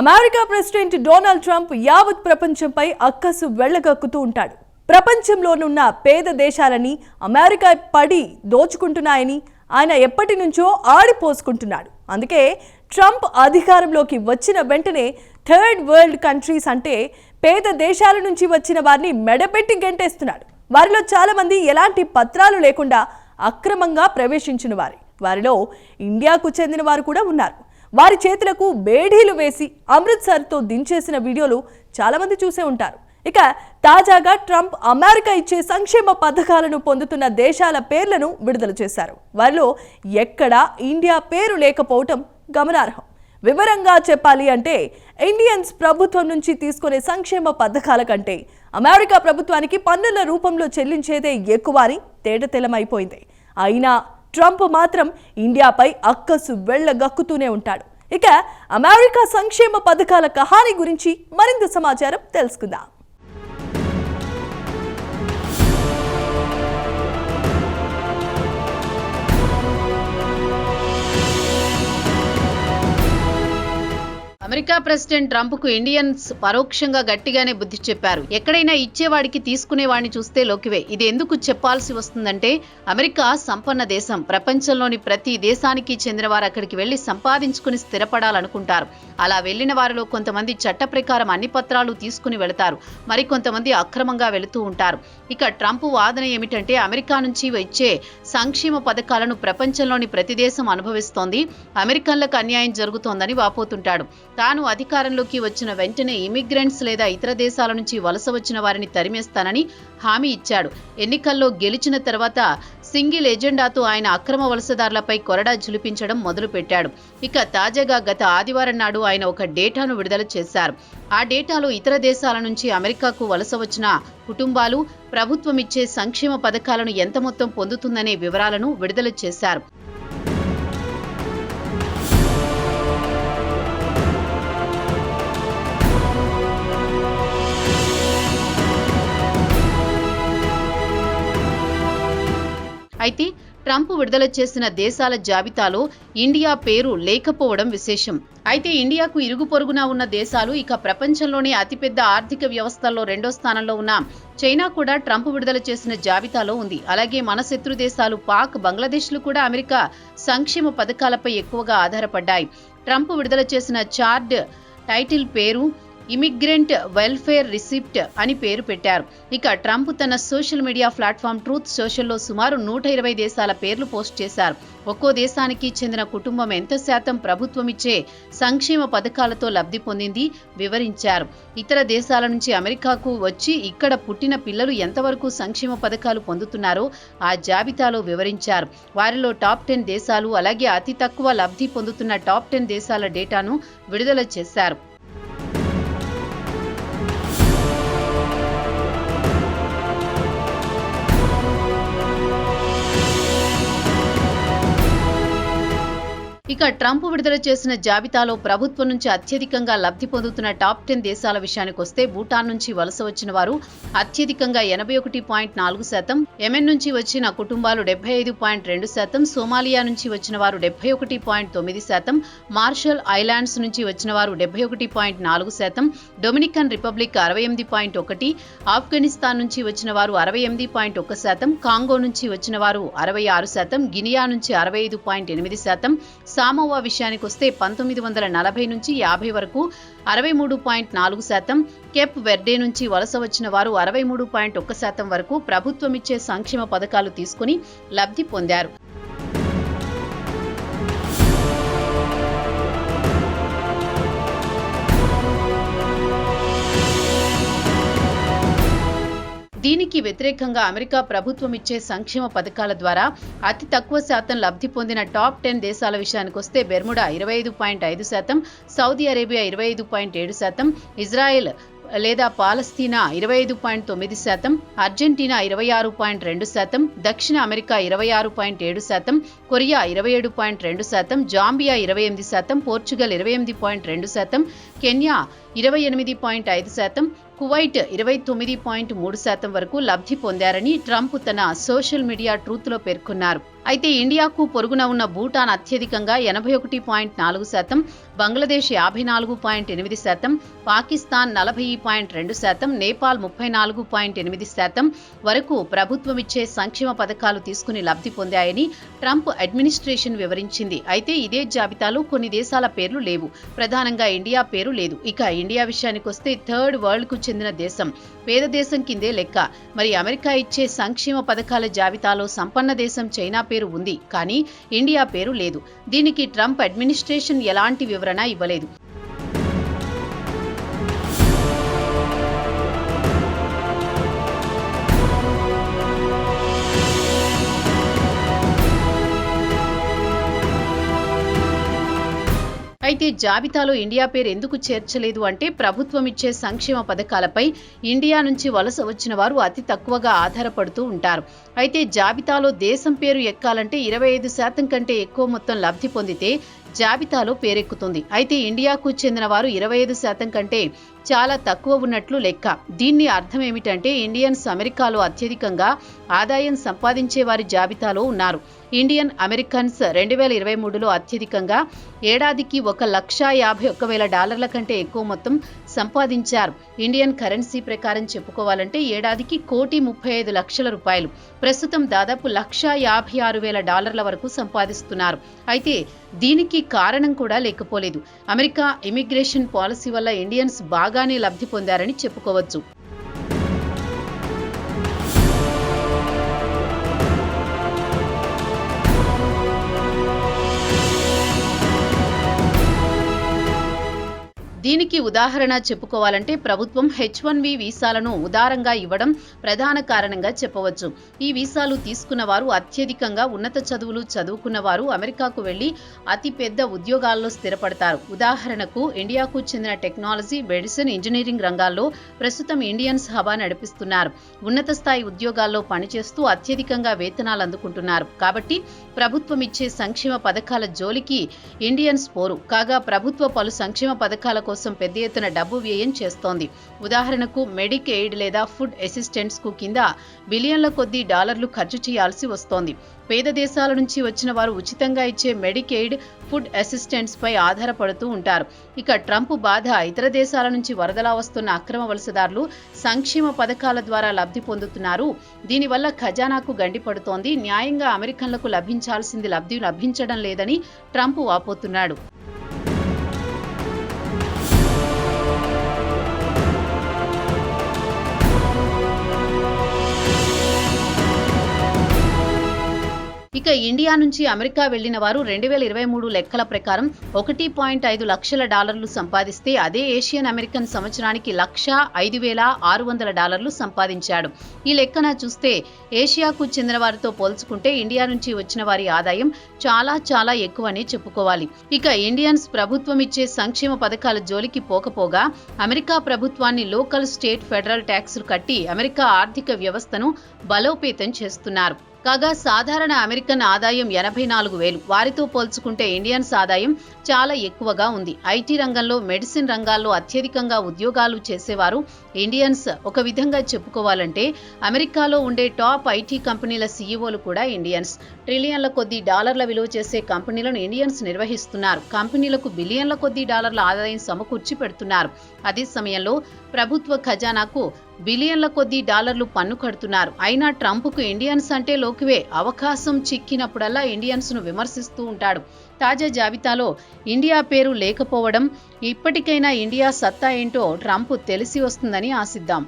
America president Donald Trump యావత్ ప్రపంచంపై అక్కసు వెళ్ళగక్కుతూ ఉంటాడు. ప్రపంచంలోనున్న పేద దేశాలని అమెరికా పడి దోచుకుంటున్నాయని ఆయన ఎప్పటి నుంచో ఆడిపోసుకుంటున్నాడు. అందుకే ట్రంప్ అధికారంలోకి వచ్చిన వెంటనే థర్డ్ వరల్డ్ కంట్రీస్ అంటే పేద దేశాల నుంచి వచ్చిన వారిని మెడపెట్టి గెంటేస్తున్నాడు. వారిలో చాలామంది ఎలాంటి పత్రాలు లేకుండా అక్రమంగా ప్రవేశించిన వారి. వారిలో ఇండియాకు చెందిన వారు కూడా ఉన్నారు. వారి చేతులకు బేడీలు వేసి అమృత్సర్తో దించేసిన వీడియోలు చాలామంది చూసే ఉంటారు. ఇక తాజాగా ట్రంప్ అమెరికా ఇచ్చే సంక్షేమ పథకాలను పొందుతున్న దేశాల పేర్లను విడుదల చేశారు. వారిలో ఎక్కడా ఇండియా పేరు లేకపోవటం గమనార్హం. వివరంగా చెప్పాలి అంటే ఇండియన్స్ ప్రభుత్వం నుంచి తీసుకునే సంక్షేమ పథకాల కంటే అమెరికా ప్రభుత్వానికి పన్నుల రూపంలో చెల్లించేదే ఎక్కువ అని తేటతెలమైపోయింది. అయినా ట్రంప్ మాత్రం ఇండియాపై అక్కసు వెళ్ళగక్కుతూనే ఉంటాడు. ఇక అమెరికా సంక్షేమ పథకాల కహాని గురించి మరింత సమాచారం తెలుసుకుందాం. అమెరికా ప్రెసిడెంట్ ట్రంప్కు ఇండియన్స్ పరోక్షంగా గట్టిగానే బుద్ధి చెప్పారు. ఎక్కడైనా ఇచ్చేవాడికి తీసుకునేవాడిని చూస్తే లోకివే. ఇది ఎందుకు చెప్పాల్సి వస్తుందంటే అమెరికా సంపన్న దేశం. ప్రపంచంలోని ప్రతి దేశానికి చెందిన వారు అక్కడికి వెళ్ళి సంపాదించుకుని స్థిరపడాలనుకుంటారు. అలా వెళ్ళిన వారిలో కొంతమంది చట్ట ప్రకారం అన్ని పత్రాలు తీసుకుని వెళతారు. మరి కొంతమంది అక్రమంగా వెళుతూ ఉంటారు. ఇక ట్రంప్ వాదన ఏమిటంటే అమెరికా నుంచి వచ్చే సంక్షేమ పథకాలను ప్రపంచంలోని ప్రతి దేశం అనుభవిస్తోంది. అమెరికన్లకు అన్యాయం జరుగుతోందని వాపోతుంటాడు. తాను అధికారంలోకి వచ్చిన వెంటనే ఇమిగ్రెంట్స్ లేదా ఇతర దేశాల నుంచి వలస వచ్చిన వారిని తరిమేస్తానని హామీ ఇచ్చాడు. ఎన్నికల్లో గెలిచిన తర్వాత సింగిల్ ఎజెండాతో ఆయన అక్రమ వలసదారులపై కొరడా జులిపించడం మొదలుపెట్టాడు. ఇక తాజాగా గత ఆదివారం నాడు ఆయన ఒక డేటాను విడుదల చేశారు. ఆ డేటాలో ఇతర దేశాల నుంచి అమెరికాకు వలస వచ్చిన కుటుంబాలు ప్రభుత్వం ఇచ్చే సంక్షేమ పథకాలను ఎంత మొత్తం పొందుతుందనే వివరాలను విడుదల చేశారు. అయితే ట్రంప్ విడుదల చేసిన దేశాల జాబితాలో ఇండియా పేరు లేకపోవడం విశేషం. అయితే ఇండియాకు ఇరుగు పొరుగున ఉన్న దేశాలు ఇక ప్రపంచంలోనే అతిపెద్ద ఆర్థిక వ్యవస్థల్లో రెండో స్థానంలో ఉన్న చైనా కూడా ట్రంప్ విడుదల చేసిన జాబితాలో ఉంది. అలాగే మన శత్రు దేశాలు పాక్ బంగ్లాదేశ్లు కూడా అమెరికా సంక్షేమ పథకాలపై ఎక్కువగా ఆధారపడ్డాయి. ట్రంప్ విడుదల చేసిన చార్డ్ టైటిల్ పేరు ఇమిగ్రెంట్ వెల్ఫేర్ రిసిప్ట్ అని పేరు పెట్టారు. ఇక ట్రంప్ తన సోషల్ మీడియా ప్లాట్ఫామ్ ట్రూత్ సోషల్లో సుమారు నూట ఇరవై దేశాల పేర్లు పోస్ట్ చేశారు. ఒక్కో దేశానికి చెందిన కుటుంబం ఎంత శాతం ప్రభుత్వం ఇచ్చే సంక్షేమ పథకాలతో లబ్ధి పొందింది వివరించారు. ఇతర దేశాల నుంచి అమెరికాకు వచ్చి ఇక్కడ పుట్టిన పిల్లలు ఎంతవరకు సంక్షేమ పథకాలు పొందుతున్నారో ఆ జాబితాలో వివరించారు. వారిలో టాప్ టెన్ దేశాలు అలాగే అతి తక్కువ లబ్ధి పొందుతున్న టాప్ టెన్ దేశాల డేటాను విడుదల చేశారు. ఇక ట్రంప్ విడుదల చేసిన జాబితాలో ప్రభుత్వం నుంచి అత్యధికంగా లబ్ధి పొందుతున్న టాప్ టెన్ దేశాల విషయానికి వస్తే భూటాన్ నుంచి వలస వచ్చిన వారు అత్యధికంగా ఎనభై ఒకటి పాయింట్ నాలుగు శాతం యెమెన్ నుంచి వచ్చిన కుటుంబాలు డెబ్బై ఐదు పాయింట్ రెండు శాతం సోమాలియా నుంచి వచ్చిన వారు డెబ్బై ఒకటి పాయింట్ తొమ్మిది శాతం మార్షల్ ఐలాండ్స్ నుంచి వచ్చిన వారు డెబ్బై ఒకటి పాయింట్ నాలుగు శాతం డొమినికన్ రిపబ్లిక్ అరవై ఎనిమిది పాయింట్ ఒకటి ఆఫ్ఘనిస్తాన్ నుంచి వచ్చిన వారు అరవై ఎనిమిది పాయింట్ ఒక శాతం కాంగో నుంచి వచ్చిన వారు అరవై ఆరు శాతం గినియా నుంచి అరవై ఐదు పాయింట్ ఎనిమిది శాతం సామోవా విషయానికి వస్తే పంతొమ్మిది వందల నలభై నుంచి యాభై వరకు అరవై మూడు పాయింట్ నాలుగు శాతం కెప్ వెర్డే నుంచి వలస వచ్చిన వారు అరవై మూడు పాయింట్ ఒక్క శాతం వరకు ప్రభుత్వం ఇచ్చే సంక్షేమ పథకాలు తీసుకుని లబ్ధి పొందారు. దీనికి వ్యతిరేకంగా అమెరికా ప్రభుత్వం ఇచ్చే సంక్షేమ పథకాల ద్వారా అతి తక్కువ శాతం లబ్ధి పొందిన టాప్ టెన్ దేశాల విషయానికి వస్తే బెర్ముడా ఇరవై ఐదు పాయింట్ ఐదు శాతం సౌదీ అరేబియా ఇరవై ఐదు పాయింట్ ఏడు శాతం ఇజ్రాయెల్ లేదా పాలస్తీనా ఇరవై ఐదు పాయింట్ తొమ్మిది శాతం అర్జెంటీనా ఇరవై ఆరు పాయింట్ రెండు శాతం దక్షిణ అమెరికా ఇరవై ఆరు పాయింట్ ఏడు శాతం కొరియా ఇరవై ఏడు పాయింట్ రెండు శాతం జాంబియా ఇరవై ఎనిమిది శాతం పోర్చుగల్ ఇరవై ఎనిమిది పాయింట్ రెండు శాతం కెన్యా ఇరవై ఎనిమిది పాయింట్ ఐదు శాతం కువైట్ ఇరవై తొమ్మిది పాయింట్ మూడు శాతం వరకు లబ్ధి పొందారని ట్రంప్ తన సోషల్ మీడియా ట్రూత్లో పేర్కొన్నారు. అయితే ఇండియాకు పొరుగున ఉన్న భూటాన్ అత్యధికంగా ఎనభై ఒకటి పాయింట్ నాలుగు శాతం బంగ్లాదేశ్ యాభై నాలుగు పాయింట్ ఎనిమిది శాతం పాకిస్తాన్ నలభై పాయింట్ రెండు శాతం నేపాల్ ముప్పై నాలుగు పాయింట్ ఎనిమిది శాతం వరకు ప్రభుత్వం ఇచ్చే సంక్షేమ పథకాలు తీసుకుని లబ్ధి పొందాయని ట్రంప్ అడ్మినిస్ట్రేషన్ వివరించింది. అయితే ఇదే జాబితాలో కొన్ని దేశాల పేర్లు లేవు. ప్రధానంగా ఇండియా పేరు లేదు. ఇక ఇండియా విషయానికి వస్తే థర్డ్ వరల్డ్కు చెందిన దేశం. పేద దేశం కిందే లెక్క. మరి అమెరికా ఇచ్చే సంక్షేమ పథకాల జాబితాలో సంపన్న దేశం చైనా పేరు ఉంది కానీ ఇండియా పేరు లేదు. దీనికి ట్రంప్ అడ్మినిస్ట్రేషన్ ఎలాంటి వివరణ ఇవ్వలేదు. అయితే జాబితాలో ఇండియా పేరు ఎందుకు చేర్చలేదు అంటే ప్రభుత్వం ఇచ్చే సంక్షేమ పథకాలపై ఇండియా నుంచి వలస వచ్చిన వారు అతి తక్కువగా ఆధారపడుతూ ఉంటారు. అయితే జాబితాలో దేశం పేరు ఎక్కాలంటే ఇరవై ఐదు శాతం కంటే ఎక్కువ మొత్తం లబ్ధి పొందితే జాబితాలో పేరెక్కుతుంది. అయితే ఇండియాకు చెందిన వారు ఇరవై ఐదు శాతం కంటే చాలా తక్కువ ఉన్నట్లు లెక్క. దీన్ని అర్థం ఏమిటంటే ఇండియన్స్ అమెరికాలో అత్యధికంగా ఆదాయం సంపాదించే వారి జాబితాలో ఉన్నారు. ఇండియన్ అమెరికన్స్ రెండు వేల ఇరవై మూడులో అత్యధికంగా ఏడాదికి ఒక లక్ష యాభై ఒక్క వేల డాలర్ల కంటే ఎక్కువ మొత్తం సంపాదించారు. ఇండియన్ కరెన్సీ ప్రకారం చెప్పుకోవాలంటే ఏడాదికి కోటి ముప్పై ఐదు లక్షల రూపాయలు. ప్రస్తుతం దాదాపు లక్ష యాభై ఆరు వేల డాలర్ల వరకు సంపాదిస్తున్నారు. అయితే దీనికి కారణం కూడా లేకపోలేదు. అమెరికా ఇమిగ్రేషన్ పాలసీ వల్ల ఇండియన్స్ బాగానే లబ్ధి పొందారని చెప్పుకోవచ్చు. దీనికి ఉదాహరణ చెప్పుకోవాలంటే ప్రభుత్వం హెచ్ వన్ వి వీసాలను ఉదారంగా ఇవ్వడం ప్రధాన కారణంగా చెప్పవచ్చు. ఈ వీసాలు తీసుకున్న వారు అత్యధికంగా ఉన్నత చదువులు చదువుకున్న వారు అమెరికాకు వెళ్ళి అతి పెద్ద ఉద్యోగాల్లో స్థిరపడతారు. ఉదాహరణకు ఇండియాకు చెందిన టెక్నాలజీ మెడిసిన్ ఇంజనీరింగ్ రంగాల్లో ప్రస్తుతం ఇండియన్స్ హబా నడిపిస్తున్నారు. ఉన్నత స్థాయి ఉద్యోగాల్లో పనిచేస్తూ అత్యధికంగా వేతనాలు అందుకుంటున్నారు. కాబట్టి ప్రభుత్వం ఇచ్చే సంక్షేమ పథకాల జోలికి ఇండియన్స్ పోరు. కాగా ప్రభుత్వ పలు సంక్షేమ పథకాల కోసం పెద్ద ఎత్తున డబ్బు వ్యయం చేస్తోంది. ఉదాహరణకు మెడికెయిడ్ లేదా ఫుడ్ అసిస్టెంట్స్కు కింద బిలియన్ల కొద్దీ డాలర్లు ఖర్చు చేయాల్సి వస్తోంది. పేద దేశాల నుంచి వచ్చిన వారు ఉచితంగా ఇచ్చే మెడికెయిడ్ ఫుడ్ అసిస్టెంట్స్ పై ఆధారపడుతూ ఉంటారు. ఇక ట్రంప్ బాధ ఇతర దేశాల నుంచి వరదలా వస్తున్న అక్రమ వలసదారులు సంక్షేమ పథకాల ద్వారా లబ్ధి పొందుతున్నారు. దీనివల్ల ఖజానాకు గండిపడుతోంది న్యాయంగా అమెరికన్లకు లభించాల్సింది లబ్ధి లభించడం లేదని ట్రంప్ వాపోతున్నాడు. ఇక ఇండియా నుంచి అమెరికా వెళ్ళిన వారు రెండు వేల ఇరవై మూడు లెక్కల ప్రకారం ఒకటి పాయింట్ ఐదు లక్షల డాలర్లు సంపాదిస్తే అదే ఏషియన్ అమెరికన్ సంవత్సరానికి లక్ష ఐదు వేల ఆరు వందల డాలర్లు సంపాదించాడు. ఈ లెక్కన చూస్తే ఏషియాకు చెందిన వారితో పోల్చుకుంటే ఇండియా నుంచి వచ్చిన వారి ఆదాయం చాలా చాలా ఎక్కువనే చెప్పుకోవాలి. ఇక ఇండియన్స్ ప్రభుత్వం ఇచ్చే సంక్షేమ పథకాల జోలికి పోకపోగా అమెరికా ప్రభుత్వాన్ని లోకల్ స్టేట్ ఫెడరల్ ట్యాక్సులు కట్టి అమెరికా ఆర్థిక వ్యవస్థను బలోపేతం చేస్తున్నారు. కాగా సాధారణ అమెరికన్ ఆదాయం ఎనభై నాలుగు వేలు. వారితో పోల్చుకుంటే ఇండియన్స్ ఆదాయం చాలా ఎక్కువగా ఉంది. ఐటీ రంగంలో మెడిసిన్ రంగాల్లో అత్యధికంగా ఉద్యోగాలు చేసేవారు ఇండియన్స్. ఒక విధంగా చెప్పుకోవాలంటే అమెరికాలో ఉండే టాప్ ఐటీ కంపెనీల సీఈఓలు కూడా ఇండియన్స్. ట్రిలియన్ల కొద్దీ డాలర్ల విలువ చేసే కంపెనీలను ఇండియన్స్ నిర్వహిస్తున్నారు. కంపెనీలకు బిలియన్ల కొద్దీ డాలర్ల ఆదాయం సమకూర్చి పెడుతున్నారు. అదే సమయంలో ప్రభుత్వ ఖజానాకు బిలియన్ల కొద్దీ డాలర్లు పన్ను కడుతున్నారు. అయినా ట్రంప్కు ఇండియన్స్ అంటే లోకివే. అవకాశం చిక్కినప్పుడల్లా ఇండియన్స్ను విమర్శిస్తూ ఉంటాడు. తాజా జాబితాలో ఇండియా పేరు లేకపోవడం ఇప్పటికైనా ఇండియా సత్తా ఏంటో ట్రంప్ తెలిసి వస్తుందని ఆశిద్దాం.